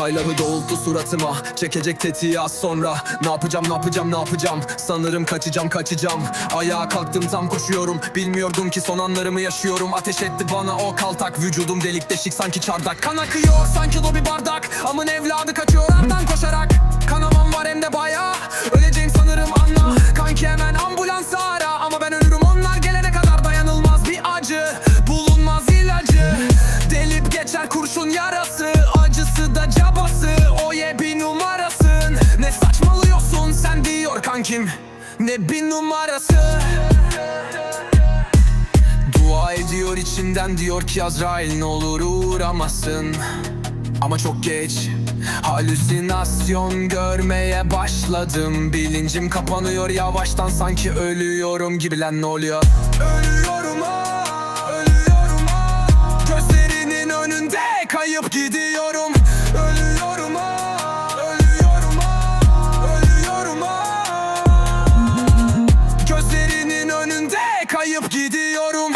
Saylahı doğuldu suratıma? Çekecek tetiği az sonra. Ne yapacağım ne yapacağım ne yapacağım? Sanırım kaçacağım kaçacağım. Ayağa kalktım tam koşuyorum. Bilmiyordum ki son anlarımı yaşıyorum. Ateş etti bana o kaltak. Vücudum delik deşik sanki çardak. Kan akıyor sanki lobi bardak. Amın evladı kaçıyor kankim Ne bir numarası? Dua ediyor içinden diyor ki Azrail ne olur uğramasın. Ama çok geç. Halüsinasyon görmeye başladım. Bilincim kapanıyor yavaştan sanki ölüyorum gibi. Lan ne oluyor? Ölüyorum ah, ölüyorum ah Gözlerinin önünde kayıp gidiyorum gidiyorum